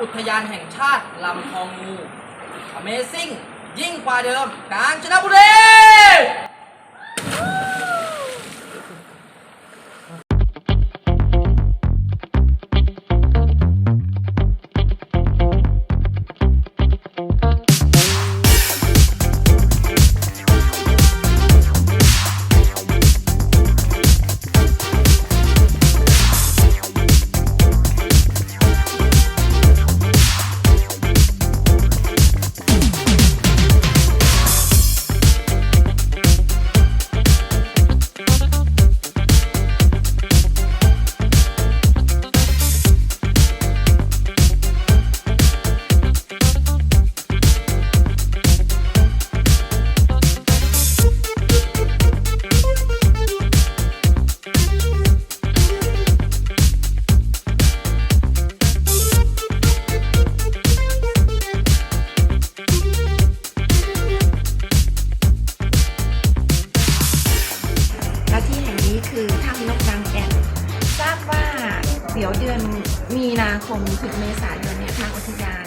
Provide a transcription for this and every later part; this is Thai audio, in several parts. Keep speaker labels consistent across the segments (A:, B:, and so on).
A: อุทยานแห่งชาติลำคลองงู Amazing ยิ่งกว่าเดิม กาญจนบุรี
B: เดี๋ยวเดือนมีนาคมถึงเมษายนเนี่ยทางอุทยาน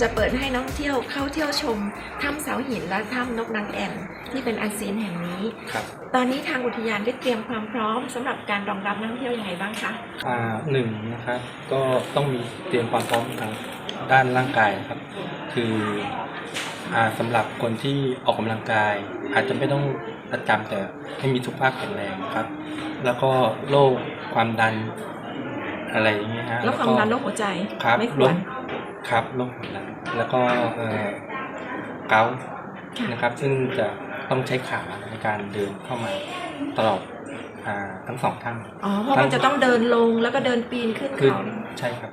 B: จะเปิดให้นักท่องเที่ยวเข้าเที่ยวชมถ้ำเสาหินและถ้ำนกนางแอ่นที่เป็นอันซีนแห่งนี้
C: ครับ
B: ตอนนี้ทางอุทยานได้เตรียมความพร้อมสำหรับการรองรับนักท่องเที่ยวยังไงบ้างคะ
C: อ่าหนึ่งนะครับก็ต้องมีเตรียมความพร้อมทางด้านร่างกายนะครับ คืออ่าสำหรับคนที่ออกกำลังกาย อาจจะไม่ต้องประจำแต่ให้มีสุขภาพแข็งแรงครับ แล้วก็โรคความดัน อะไรอย่างเงี้ยฮะ
B: แล้วความดันโรคหัวใจ
C: ครับ
B: ไม่ค
C: โร
B: วร
C: คครับโรคความดันแล้วก็เอ่อเกาต์
B: ค่ะ
C: นะครับ ซึ่งจะต้องใช้ขาในการเดินเข้ามาตลอดอ่าทั้งสองท่าน
B: อ๋อเพราะมันจะต้องเดินลงแล้วก็เดินปีนขึ้น
C: คือ
B: เขา
C: ใช่ครับ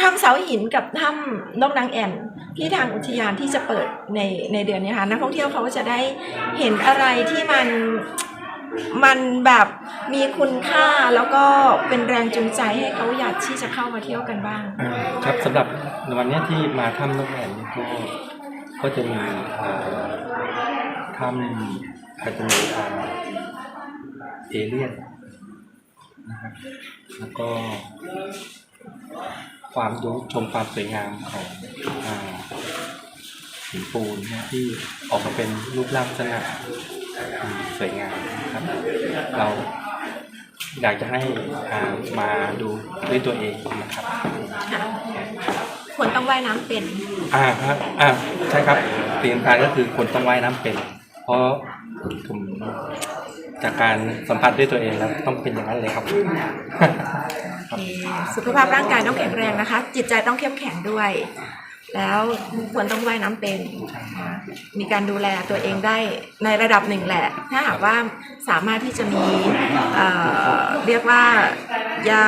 B: ถ้ำเสาหินกับถ้ำนกนางแอ่นที่ทางอุทยานที่จะเปิดในในเดือนนี้ค่ะนักท่องเที่ยวเขาก็จะได้เห็นอะไรที่มัน มันแบบมีคุณค่าแล้วก็เป็นแรงจูงใจให้เขาอยากที่จะเข้ามาเที่ยวกันบ้าง
C: ครับสำหรับวันนี้ที่มาถ้ำนกแอ่นนี่ก็ก็จะมีถ้ำอาจจะมีอ่าเอเลี่ยนนะครับแล้วก็ความดูชมความสวยงามของอ่าหินปูนนะที่ออกมาเป็นรูปร่างลักษณะ สวยงามนะครับ เราอยากจะให้อ่ามาดูด้วยตัวเองนะครับ
B: ค่ะคนต้องว่ายน้ำเป็น
C: อ่าครับอ่าใช่ครับเตรียมการก็คือคนต้องว่ายน้ำเป็น เพราะผมจากการสัมผัสด้วยตัวเองแล้วต้องเป็นอย่างนั้นเลยครับ
B: โอเคสุขภาพร่างกายต้องแข็งแรงนะคะ จิตใจต้องเข้มแข็งด้วย แล้วควรต้องว่ายน้ำเป็นนะคะมีการดูแลตัวเองได้ในระดับหนึ่งแหละ ถ้าหากว่าสามารถที่จะมีเอ่อเรียกว่ายา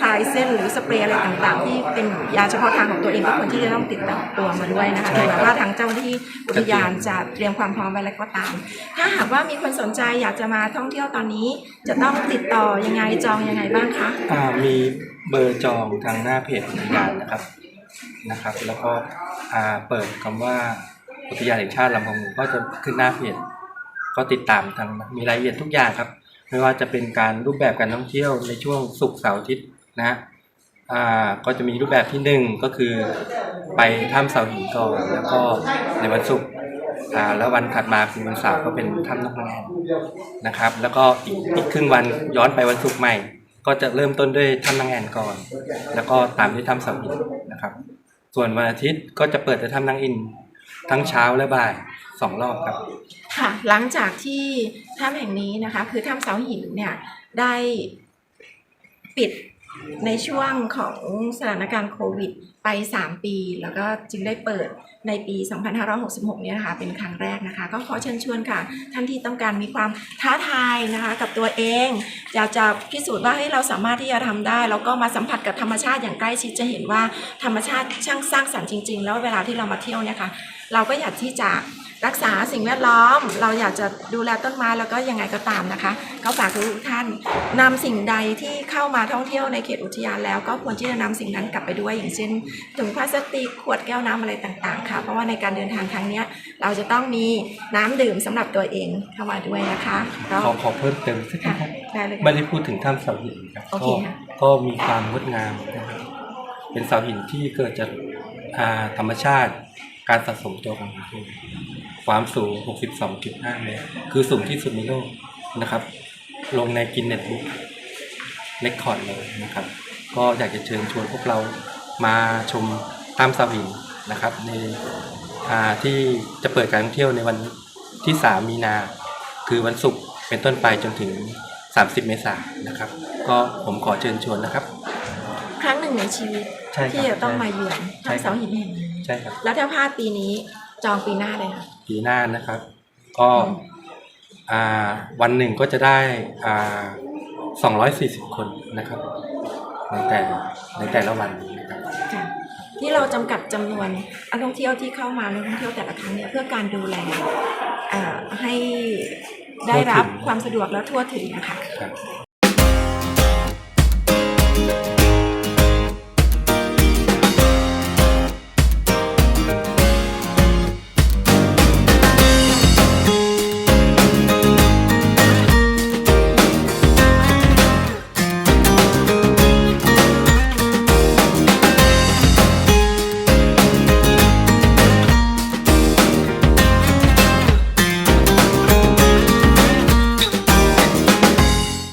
B: คลายเส้นหรือสเปรย์อะไรต่างๆ ที่เป็นยาเฉพาะทางของตัวเองก็ควรที่จะต้องติดตามตัวมาด้วยนะคะถึงแม้ว่าทางเจ้าหน้าที่อุทยานจะเตรียมความพร้อมไว้แล้วก็ตาม ถ้าหากว่ามีคนสนใจอยากจะมาท่องเที่ยวตอนนี้ จะต้องติดต่อยังไงจองยังไงบ้างคะ
C: อ่ามีเบอร์จองทางหน้าเพจอุทยานนะครับ นะครับ แล้วก็เปิดคำว่าอุทยานแห่งชาติลำพองงูก็จะขึ้นหน้าเพจก็ติดตามทางมีรายละเอียดทุกอย่างครับ ไม่ว่าจะเป็นการรูปแบบการท่องเที่ยวในช่วงศุกร์เสาร์อาทิตย์นะฮะอ่าก็จะมีรูปแบบที่หนึ่งก็คือไปถ้ำเสาหินก่อนแล้วก็ในวันศุกร์อ่าแล้ววันถัดมาคือวันเสาร์ก็เป็นถ้ำนกนางแอ่นนะครับ แล้วก็อีกอีกครึ่งวันย้อนไปวันศุกร์ใหม่ ก็จะเริ่มต้นด้วยทำนางแอ่นก่อน แล้วก็ตามด้วยทำเสาหินนะครับ ส่วนวันอาทิตย์ก็จะเปิดด้วยถ้ำนางอินทั้งเช้าและบ่ายสองรอบครับ
B: ค่ะหลังจากที่ถ้ำแห่งนี้นะคะ คือถ้ำเสาหินเนี่ยได้ปิด ในช่วงของสถานการณ์โควิดไป 3 ปี แล้วก็จึงได้เปิดในปี 2566 เนี่ยนะคะ เป็นครั้งแรกนะคะ ก็ขอเชิญชวนค่ะ ท่านที่ต้องการมีความท้าทายนะคะ กับตัวเอง อยากจะพิสูจน์ว่าให้เราสามารถที่จะทำได้ แล้วก็มาสัมผัสกับธรรมชาติอย่างใกล้ชิดจะเห็นว่าธรรมชาติช่างสร้างสรรค์จริง ๆ แล้วเวลาที่เรามาเที่ยวเนี่ยค่ะ เราก็อยากที่จะ รักษาสิ่งแวดล้อม เราอยากจะดูแลต้นไม้แล้วก็ยังไงก็ตามนะคะ ก็ฝากทุกท่านนำสิ่งใดที่เข้ามาท่องเที่ยวในเขตอุทยานแล้ว ก็ควรที่จะนำสิ่งนั้นกลับไปด้วย อย่างเช่นถุงพลาสติกขวดแก้วน้ำอะไรต่างๆ ค่ะ เพราะว่าในการเดินทางครั้งเนี้ยเราจะต้องมีน้ำดื่มสำหรับตัวเองเข้ามาด้วยนะคะก็
C: ขอขอเพิ่มเติมสักนิ
B: ค่ะ
C: ดครับ
B: ได้เลย
C: ไม่
B: ค่ะ
C: ได้พูดถึงถ้ำเสาหินครับ
B: โอเค
C: ก็
B: ค่ะ
C: ก็มีความงดงามนะครับเป็นเป็นเสาหินที่เกิดจากอ่าธรรมชาติ การสะสมตัวของหินปูนความสูง 62.5 เมตร คือสูงที่สุดในโลกนะครับ ลงในกินเน็ตบุ๊กเรคคอร์ดเลยนะครับ ก็อยากจะเชิญชวนพวกเรามาชมถ้ำเสาหินนะครับ ในอ่าที่จะเปิดการท่องเที่ยวในวันที่ 3 มีนา คือวันศุกร์เป็นต้นไปจนถึง 30 เมษายนนะครับ ก็ผมขอเชิญชวนนะครับ
B: ครั้งหนึ่งในชีวิต
C: ใช่ครับ
B: ที่จะต้องมาเยือน
C: ใช่
B: ถ้ำ
C: ครับ
B: เสาหินแห่งนี้
C: ใช่ครับ
B: แล้วถ้าพลาดปีนี้จองปีหน้าเลยค่ะ
C: ปีหน้านะครับ ก็อ่าวันหนึ่งก็จะได้อ่า240คนนะครับในแต่ในแต่ละวันนะครับ
B: ค่ะที่เราจำกัดจำนวนนักท่องเที่ยวที่เข้ามานักท่องเที่ยวแต่ละครั้งเนี่ยเพื่อการดูแลเอ่อให้ได้รับความสะดวกและทั่วถึงนะคะ
C: ครับ